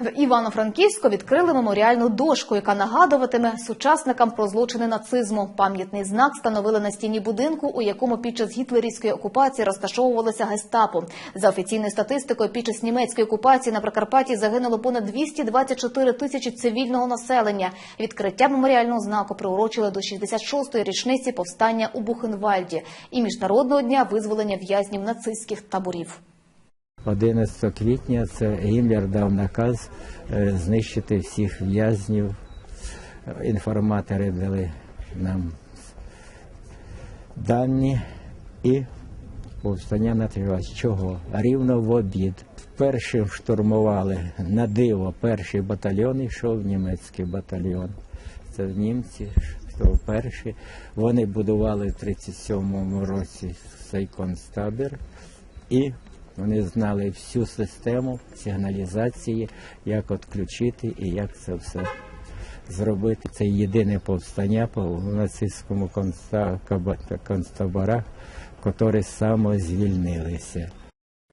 В Івано-Франківську відкрили меморіальну дошку, яка нагадуватиме сучасникам про злочини нацизму. Пам'ятний знак встановили на стіні будинку, у якому під час гітлерівської окупації розташовувалося гестапо. За офіційною статистикою, під час німецької окупації на Прикарпатті загинуло понад 224 тисячі цивільного населення. Відкриття меморіального знаку приурочили до 66-ї річниці повстання у Бухенвальді і міжнародного дня визволення в'язнів нацистських таборів. 11 квітня це Гімлер дав наказ е, знищити всіх в'язнів. Інформатори дали нам дані і повстання почалось. Чого? Рівно в обід. Першим штурмували на диво. Перший батальйон йшов німецький батальйон. Це німці, що перші. Вони будували в 37-му році цей концтабір і вони знали всю систему сигналізації, як відключити і як це все зробити. Це єдине повстання по нацистському концтаборах, які самозвільнилися.